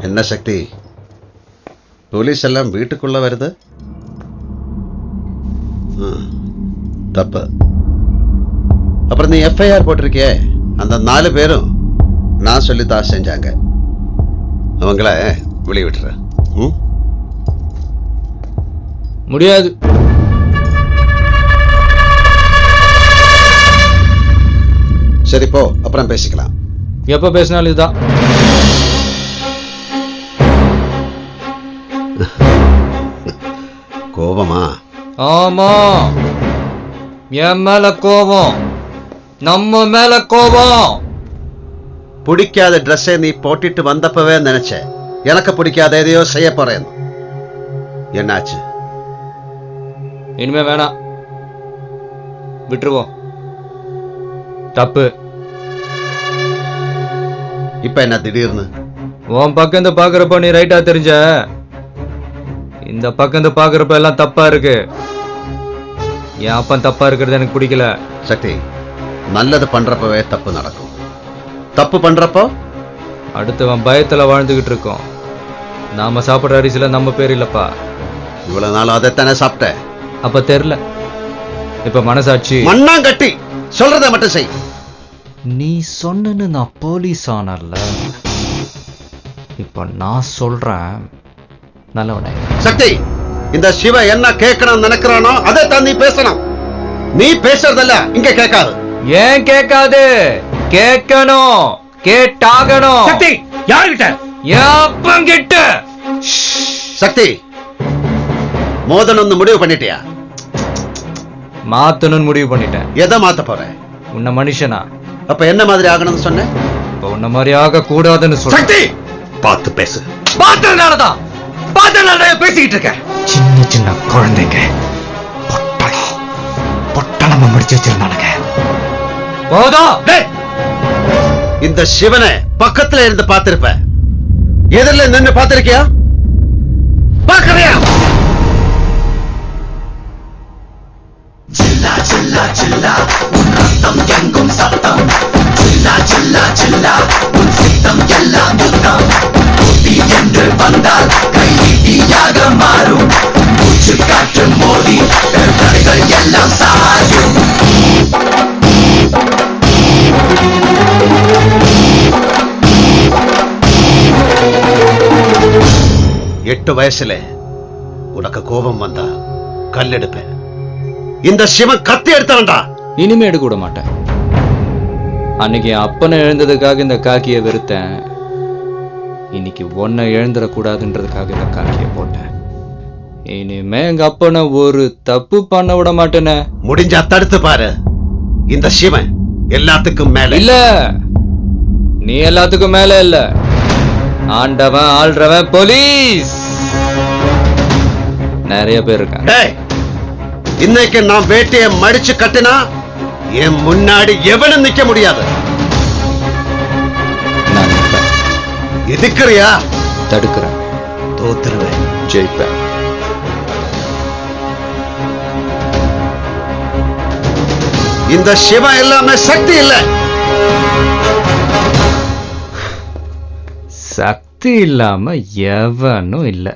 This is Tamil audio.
என்ன சக்தி? போலீஸ் எல்லாம் வீட்டுக்குள்ள வருது? தப்பு. அப்புறம் நீ எஃப்ஐஆர் போட்டிருக்கியே? அந்த நாலு பேரும் நான் சொல்லித்தான் செஞ்சாங்க. அவங்கள வெளியே விட்டுற ம்? முடியாது. சரி போ. அப்புறம் பேசிக்கலாம். எப்ப பேசினாலும் இதுதான். ஆமா. என் மேல கோபம். நம்ம மேல கோபம். பிடிக்காத ட்ரெஸ்ஸை நீ போட்டுட்டு வந்தப்பவே நினைச்சேன் எனக்கு பிடிக்காத எதையோ செய்ய போறேன். என்னாச்சு? இனிமே வேணாம். விட்டுருவோம். தப்பு. இப்ப என்ன திடீர்னு? உன் பக்கம் இருந்து பாக்குறப்ப நீ ரைட்டா தெரிஞ்ச. இந்த பக்கம் இருந்து பாக்குறப்ப எல்லாம் தப்பா இருக்கு. என் அப்பன் தப்பா இருக்கிறது எனக்கு பிடிக்கல. சக்தி நல்லது பண்றப்பவே தப்பு நடக்கும். தப்பு பண்றப்போ? அடுத்தவன் பயத்துல வாழ்ந்துகிட்டு இருக்கோம். நாம சாப்பிடுற அரிசில நம்ம பேர் இல்லப்பா. இவ்வளவு நாள் அதைத்தானே சாப்பிட்ட? அப்ப தெரியல இப்ப மனசாட்சி. மண்ணாங்கட்டி சொல்றத மட்டும் செய். நீ சொன்னன்னு நான் போலீஸ் ஆனல்ல. இப்ப நான் சொல்றேன். நல்லவனே சக்தி இந்த சிவ என்ன கேட்கணும் நினைக்கிறானோ அதை தான் நீ பேசணும். நீ பேசுறதல்ல இங்க கேட்காது. ஏன் கேட்காது? கேட்கணும் கேட்டாகணும். சக்தி யாருகிட்ட? என் அப்பங்கிட்ட சக்தி மோதணும்னு முடிவு பண்ணிட்டியா? மாத்தணும்னு முடிவு பண்ணிட்டேன். எதை மாத்த போற? உன்னை மனுஷனா? அப்ப என்ன மாதிரி ஆகணும்னு சொன்ன? இப்ப உன்ன மாதிரி ஆக கூடாதுன்னு சக்தி! பார்த்து பேசு. பார்த்ததுனாலதான் பார்த்ததுனால பேசிக்கிட்டு இருக்க சின்ன சின்ன குழந்தைங்க. பொட்டலம் பொட்டலமா முடிச்சு வச்சிருந்தானுங்க. போதும் டேய், இந்த சிவனை பக்கத்துல இருந்து பார்த்திருப்ப. எதிரில நின்னு பார்த்திருக்கியா? பார்க்கறியா எட்டு வயசுல உனக்கு கோபம் வந்தா கல் எடுப்பேன். இந்த சிவன் கத்தி எடுத்தவன்டா. இனிமே எடுக்க விட மாட்டேன். அன்னைக்கு அப்பனை எழுந்ததுக்காக இந்த காக்கியை வெறுத்தேன். இன்னைக்கு ஒன்னை எழுந்துடக்கூடாதுன்றதுக்காக இந்த காக்கியை போட்டேன். இனிமே எங்க அப்பனை ஒரு தப்பு பண்ண விட மாட்டேனே. முடிஞ்சா தடுத்து பாரு. இந்த சிவன் எல்லாத்துக்கும் மேல. இல்ல. நீ எல்லாத்துக்கும் மேல இல்ல. ஆண்டவன் ஆள்றவன் போலீஸ். நிறைய பேர் இருக்காங்க. டேய் இன்னைக்கு நான் வேட்டைய மடிச்சு கட்டினா என் முன்னாடி எவனும் நிக்க முடியாது. நான் நிப்பேன். எதுக்குறியா? தடுக்கிறேன். தோத்துருவேன். ஜெயிப்பேன். இந்த சிவன் இல்லாம சக்தி இல்லை. சக்தி இல்லாம எவனும் இல்லை.